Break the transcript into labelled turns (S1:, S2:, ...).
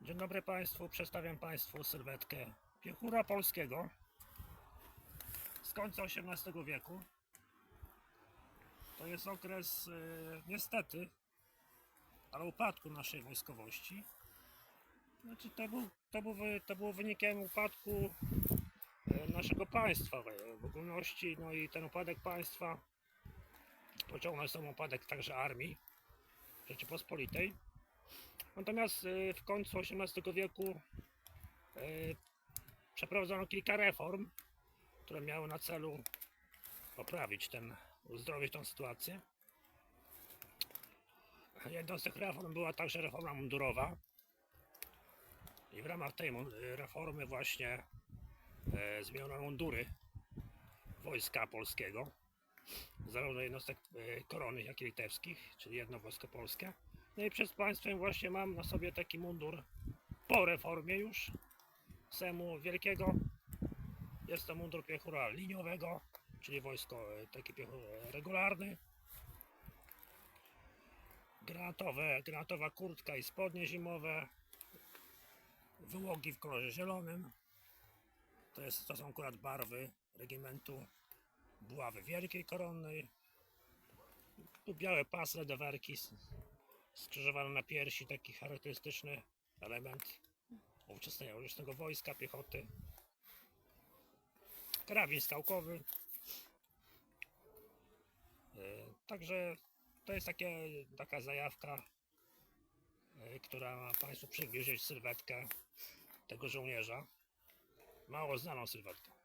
S1: Dzień dobry Państwu, przedstawiam Państwu sylwetkę piechura polskiego z końca XVIII wieku. To jest okres e, niestety, ale upadku naszej wojskowości. Znaczy to, był, to, był, to było wynikiem upadku e, naszego państwa w- ogólności, no i ten upadek państwa pociągnął sobą upadek także armii Rzeczypospolitej. Natomiast y, w końcu XVIII wieku y, przeprowadzono kilka reform, które miały na celu poprawić ten, uzdrowić tę sytuację. Jedną z tych reform była także reforma mundurowa. I w ramach tej reformy właśnie e, zmieniono mundury wojska polskiego, zarówno jednostek e, korony, jak i litewskich, czyli jedno wojsko polskie. No i przed Państwem właśnie mam na sobie taki mundur po reformie już Sejmu Wielkiego. Jest to mundur piechura liniowego, czyli wojsko e, taki piechur e, regularny. Granatowe, granatowa kurtka i spodnie zimowe. Wyłogi w kolorze zielonym. To, jest, to są akurat barwy regimentu Buławy Wielkiej Koronnej. Tu białe pasy, ledowerki, s- skrzyżowany na piersi, taki charakterystyczny element ówczesnego wojska, piechoty. Karabin skałkowy. E, Także to jest takie, taka zajawka, e, która ma Państwu przybliżyć sylwetkę tego żołnierza. Mało znaną sylwetkę.